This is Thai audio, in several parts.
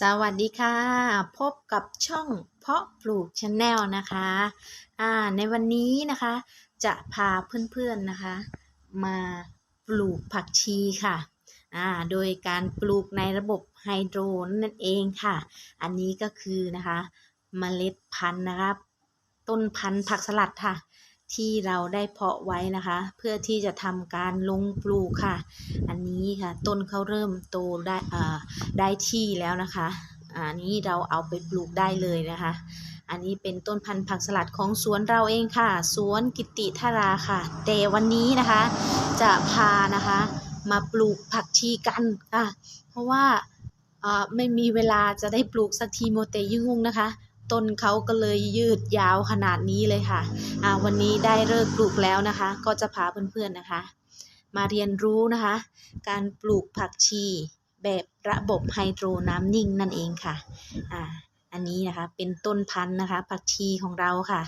สวัสดีค่ะ พบกับช่องเพาะปลูกชาแนลนะคะอ่าในวันนี้นะคะ จะพาเพื่อนๆนะคะ มาปลูกผักชีค่ะอ่าโดยการปลูกในระบบไฮโดรนั่นเองค่ะ อันนี้ก็คือนะคะเมล็ดพันธุ์นะครับต้นพันธุ์ผักสลัดค่ะ ที่เราได้เพาะไว้นะคะ เพื่อที่จะทำการลงปลูกค่ะ อันนี้ค่ะต้นเขาเริ่มโตได้อ่าได้ที่แล้วนะคะอันนี้เราเอาไปปลูกได้เลยนะคะ อันนี้เป็นต้นพันธุ์ผักสลัดของสวนเราเองค่ะ สวนกิติธาราค่ะ แต่วันนี้นะคะ จะพานะคะ มาปลูกผักชีกันค่ะ เพราะว่าอ่อไม่มีเวลาจะได้ปลูกสักทีโมเตยุ่งงนะคะ ต้นเขาก็เลยยืดยาวขนาดนี้เลยค่ะอ่าวันนี้ได้เลิกปลูกแล้วนะคะ ก็จะพาเพื่อนๆนะคะ มาเรียนรู้นะคะ การปลูกผักชีแบบระบบไฮโดรน้ำนิ่งนั่นเองค่ะอ่าอันนี้นะคะเป็นต้นพันธุ์นะคะ ผักชีของเราค่ะ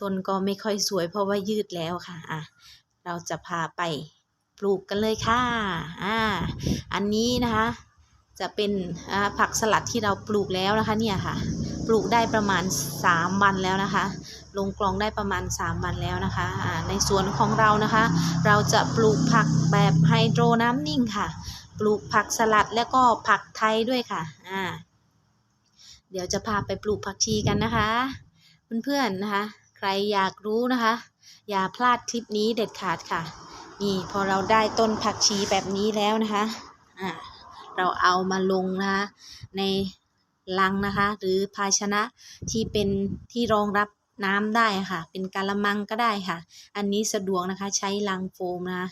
ต้นก็ไม่ค่อยสวยเพราะว่ายืดแล้วค่ะอะเราจะพาไปปลูกกันเลยค่ะอ่าอันนี้นะคะ จะเป็นผักสลัดที่เราปลูกแล้วนะคะเนี่ยค่ะ ลูกได้ประมาณ 3 วันแล้วนะคะ ลงกลองได้ประมาณ 3 วันแล้วนะคะอ่าในสวนของเรานะคะ เราจะปลูกผักแบบไฮโดรน้ำนิ่งค่ะ ปลูกผักสลัดแล้วก็ผักไทยด้วยค่ะอ่าเดี๋ยวจะพาไปปลูกผักชีกันนะคะ เพื่อนๆนะคะ ใครอยากรู้นะคะ อย่าพลาดคลิปนี้เด็ดขาดค่ะ นี่พอเราได้ต้นผักชีแบบนี้แล้วนะคะอ่าเราเอามาลงนะคะใน ลังนะคะ หรือภาชนะที่เป็นที่รองรับน้ำได้ค่ะ เป็นกะละมังก็ได้ค่ะ อันนี้สะดวกนะคะใช้ลังโฟมนะคะ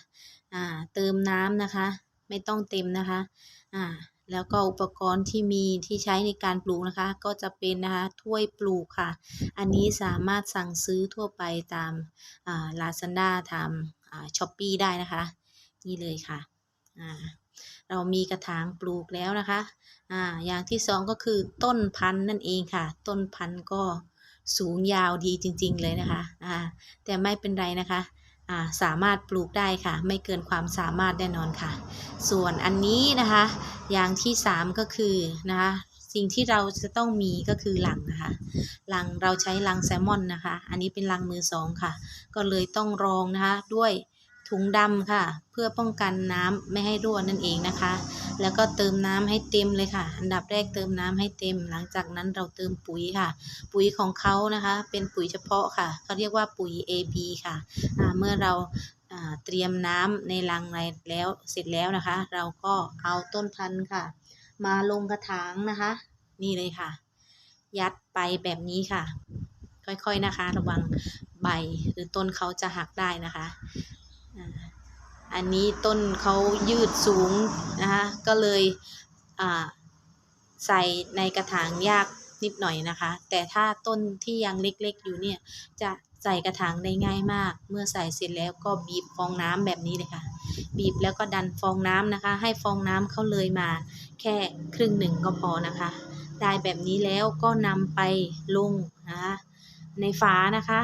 อ่าเติมน้ำนะคะ ไม่ต้องเต็มนะคะอ่าแล้วก็อุปกรณ์ที่มีที่ใช้ในการปลูกนะคะ ก็จะเป็นนะคะถ้วยปลูกค่ะ อันนี้สามารถสั่งซื้อทั่วไปตามลาซาด้าทำช้อปปี้ได้นะคะ นี่เลยค่ะอ่า เรามีกระถางปลูกแล้วนะคะอ่าอย่างที่สองก็คือต้นพันธุ์นั่นเองค่ะ ต้นพันธุ์ก็สูงยาวดีจริง ๆ เลยนะคะอ่าแต่ไม่เป็นไรนะคะอ่าสามารถปลูกได้ค่ะ ไม่เกินความสามารถแน่นอนค่ะ ส่วนอันนี้นะคะ อย่างที่สามก็คือนะคะสิ่งที่เราจะต้องมีก็คือลังนะคะลังเราใช้ลังแซลมอนนะคะ อันนี้เป็นลังมือสองค่ะ ก็เลยต้องรองนะคะด้วย ถุงดำค่ะ เพื่อป้องกันน้ำไม่ให้รั่วนั่นเองนะคะ แล้วก็เติมน้ำให้เต็มเลยค่ะ อันดับแรกเติมน้ำให้เต็ม หลังจากนั้นเราเติมปุ๋ยค่ะ ปุ๋ยของเขานะคะ เป็นปุ๋ยเฉพาะค่ะเขาเรียกว่าปุ๋ย AB ค่ะเมื่อเราเตรียมน้ำในลังในแล้วเสร็จแล้วนะคะ เราก็เอาต้นพันธุ์ค่ะ มาลงกระถางนะคะ นี่เลยค่ะ ยัดไปแบบนี้ค่ะ ค่อยๆนะคะ ระวังใบหรือต้นเขาจะหักได้นะคะ อันนี้ต้นเขายืดสูงนะคะก็เลยใส่ในกระถางยากนิดหน่อยนะคะ แต่ถ้าต้นที่ยังเล็กๆ อยู่เนี่ยจะใส่กระถางได้ง่ายมาก เมื่อใส่เสร็จแล้วก็บีบฟองน้ำแบบนี้เลยค่ะ บีบแล้วก็ดันฟองน้ำนะคะ ให้ฟองน้ำเข้าเลยมา แค่ครึ่งหนึ่งก็พอนะคะ ได้แบบนี้แล้วก็นำไปลงนะคะในฝานะคะ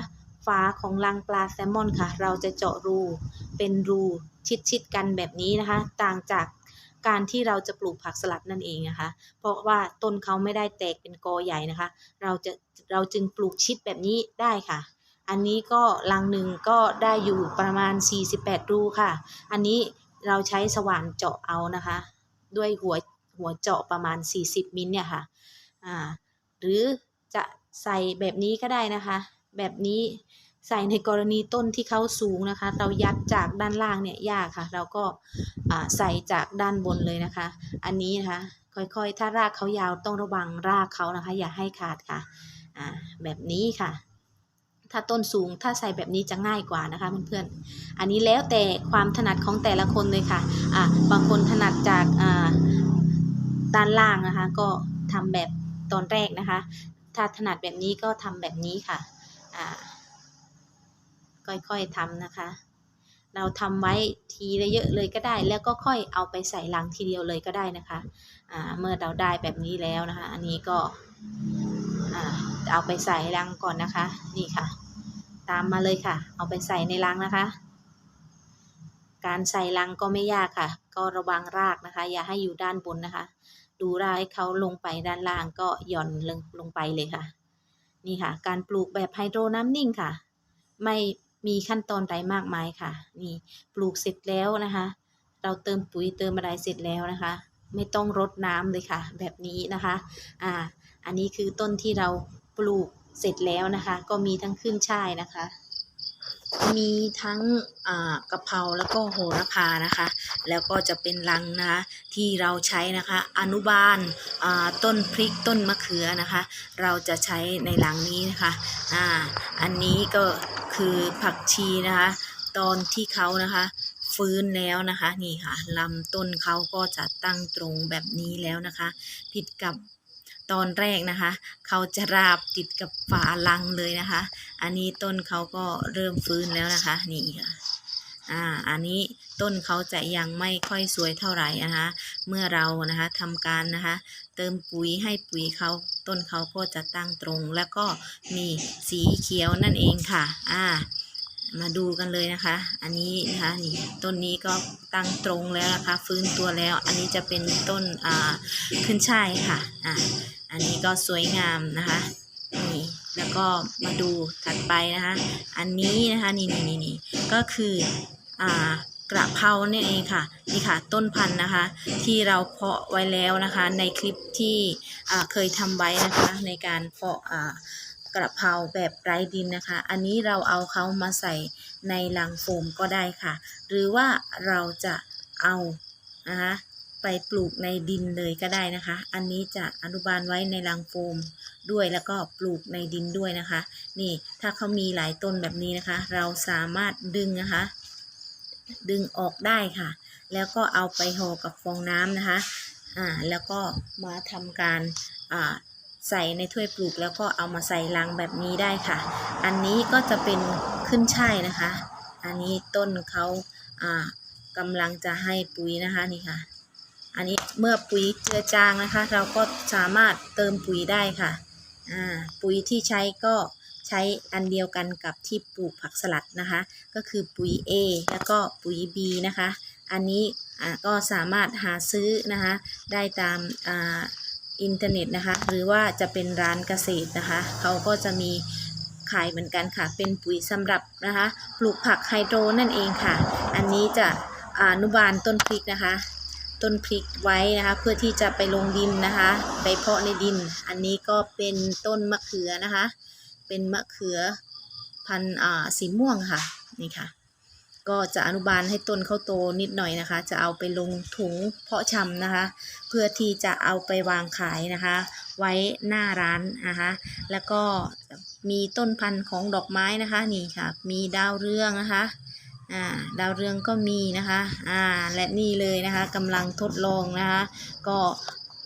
ฝาของรังปลาแซลมอนค่ะ เราจะเจาะรูเป็นรูชิดๆกันแบบนี้นะคะ ต่างจากการที่เราจะปลูกผักสลัดนั่นเองนะคะ เพราะว่าต้นเขาไม่ได้แตกเป็นกอใหญ่นะคะ เราจะเราจึงปลูกชิดแบบนี้ได้ค่ะ อันนี้ก็รังหนึ่งก็ได้อยู่ประมาณ 48 รูค่ะ อันนี้เราใช้สว่านเจาะเอานะคะ ด้วยหัวหัวเจาะประมาณ 40 มิลเนี่ยค่ะ อ่า หรือจะใส่แบบนี้ก็ได้นะคะ แบบนี้ใส่ในกรณีต้นที่เขาสูงนะคะ เรายัดจากด้านล่างเนี่ยยากค่ะ เราก็ใส่จากด้านบนเลยนะคะ อันนี้นะคะค่อยๆ ถ้ารากเขายาวต้องระวังรากเขานะคะ อย่าให้ขาดค่ะแบบนี้ค่ะ ถ้าต้นสูงถ้าใส่แบบนี้จะง่ายกว่านะคะเพื่อนๆอันนี้แล้วแต่ความถนัดของแต่ละคนเลยค่ะอ่าบางคนถนัดจากด้านล่างนะคะ ก็ทำแบบตอนแรกนะคะ ถ้าถนัดแบบนี้ก็ทำแบบนี้ค่ะ ค่อยๆทำนะคะ เราทำไว้ทีละเยอะเลยก็ได้ แล้วก็ค่อยเอาไปใส่ลังทีเดียวเลยก็ได้นะคะเมื่อเราได้แบบนี้แล้วนะคะ อันนี้ก็เอาไปใส่ลังก่อนนะคะ นี่ค่ะ ตามมาเลยค่ะ เอาไปใส่ในลังนะคะ การใส่ลังก็ไม่ยากค่ะ ก็ระวังรากนะคะ อย่าให้อยู่ด้านบนนะคะ ดูรายเขาลงไปด้านล่างก็หย่อนลงลงไปเลยค่ะ นี่ค่ะ การปลูกแบบไฮโดรน้ำนิ่งค่ะ ไม่มีขั้นตอนใดมากมายค่ะ นี่ปลูกเสร็จแล้วนะคะ เราเติมปุ๋ยเติมอะไรเสร็จแล้วนะคะ ไม่ต้องรดน้ำเลยค่ะ แบบนี้นะคะอ่าอันนี้คือต้นที่เราปลูกเสร็จแล้วนะคะ ก็มีทั้งขึ้นช่ายนะคะ มีทั้งกะเพราแล้วก็โหระพานะคะ แล้วก็จะเป็นรังนะคะที่เราใช้นะคะ อนุบาลต้นพริกต้นมะเขือนะคะ เราจะใช้ในรังนี้นะคะอ่าอันนี้ก็คือผักชีนะคะ ตอนที่เขานะคะฟื้นแล้วนะคะนี่ค่ะลำต้นเขาก็จะตั้งตรงแบบนี้แล้วนะคะ ผิดกับ ตอนแรกนะคะ เขาจะราบติดกับฝาลังเลยนะคะ อันนี้ต้นเขาก็เริ่มฟื้นแล้วนะคะ นี่ค่ะอ่าอันนี้ต้นเขาจะยังไม่ค่อยสวยเท่าไหร่นะคะ เมื่อเรานะคะทำการนะคะ เติมปุ๋ยให้ปุ๋ยเขาต้นเขาก็จะตั้งตรง แล้วก็มีสีเขียวนั่นเองค่ะ อ่า มาดูกันเลยนะคะ อันนี้นะคะนี่ต้นนี้ก็ตั้งตรงแล้วนะคะ ฟื้นตัวแล้ว อันนี้จะเป็นต้นอ่าขึ้นช่ายค่ะ อ่า อันนี้ก็สวยงามนะคะนี่แล้วก็มาดูถัดไปนะคะ อันนี้นะคะนี่นี่นี่นี่ก็คืออ่ากระเพราเนี่ยเองค่ะนี่ค่ะต้นพันธุ์นะคะ ที่เราเพาะไว้แล้วนะคะ ในคลิปที่เคยทำไว้นะคะในการเพาะกระเพราแบบไร้ดินนะคะ อันนี้เราเอาเขามาใส่ในลังโฟมก็ได้ค่ะ หรือว่าเราจะเอานะคะ ไปปลูกในดินเลยก็ได้นะคะ อันนี้จะอนุบาลไว้ในลังโฟมด้วยแล้วก็ปลูกในดินด้วยนะคะ นี่ถ้าเขามีหลายต้นแบบนี้นะคะ เราสามารถดึงนะคะ ดึงออกได้ค่ะ แล้วก็เอาไปห่อกับฟองน้ำนะคะอ่าแล้วก็มาทำการอ่าใส่ในถ้วยปลูกแล้วก็เอามาใส่ลังแบบนี้ได้ค่ะ อันนี้ก็จะเป็นขึ้นช่ายนะคะ อันนี้ต้นเขาอ่ากำลังจะให้ปุ๋ยนะคะนี่ค่ะ อันนี้เมื่อปุ๋ยเจือจางนะคะ เราก็สามารถเติมปุ๋ยได้ค่ะปุ๋ยที่ใช้ก็ใช้อันเดียวกันกับที่ปลูกผักสลัดนะคะ ก็คือปุ๋ย A แล้วก็ปุ๋ย B นะคะ อันนี้ก็สามารถหาซื้อนะคะ ได้ตามอ,อินเทอร์เน็ตนะคะ หรือว่าจะเป็นร้านเกษตรนะคะ เขาก็จะมีขายเหมือนกันค่ะ เป็นปุ๋ยสำหรับนะคะ ปลูกผักไฮโดรนั่นเองค่ะ อันนี้จะอนุบาลต้นพริกนะคะ ต้นพริกไว้นะคะ เพื่อที่จะไปลงดินนะคะ ไปเพาะในดิน อันนี้ก็เป็นต้นมะเขือนะคะ เป็นมะเขือพันธุ์อ่าสีม่วงค่ะนี่ค่ะ ก็จะอนุบาลให้ต้นเขาโตนิดหน่อยนะคะ จะเอาไปลงถุงเพาะชำนะคะ เพื่อที่จะเอาไปวางขายนะคะ ไว้หน้าร้านนะคะ แล้วก็มีต้นพันธุ์ของดอกไม้นะคะนี่ค่ะ มีดาวเรืองนะคะ อ่าดาวเรืองก็มีนะคะอ่าและนี่เลยนะคะกำลังทดลองนะคะ ก็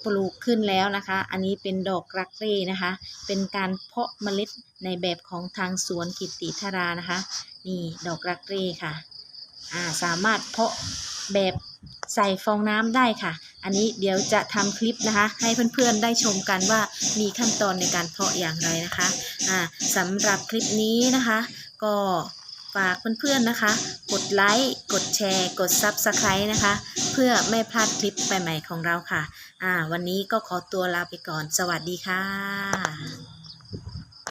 ปลูกขึ้นแล้วนะคะ อันนี้เป็นดอกรักเร่นะคะ เป็นการเพาะเมล็ดในแบบของทางสวนกิตติธารานะคะ นี่ดอกรักเร่ค่ะอ่าสามารถเพาะแบบใส่ฟองน้ำได้ค่ะ อันนี้เดี๋ยวจะทำคลิปนะคะ ให้เพื่อนๆได้ชมกันว่ามีขั้นตอนในการเพาะอย่างไรนะคะอ่าสำหรับคลิปนี้นะคะ ก็ ฝากเพื่อนๆนะคะ กดไลค์ กดแชร์ กด Subscribe นะคะ เพื่อไม่พลาดคลิปใหม่ๆของเราค่ะ อ่า วันนี้ก็ขอตัวลาไปก่อน สวัสดีค่ะ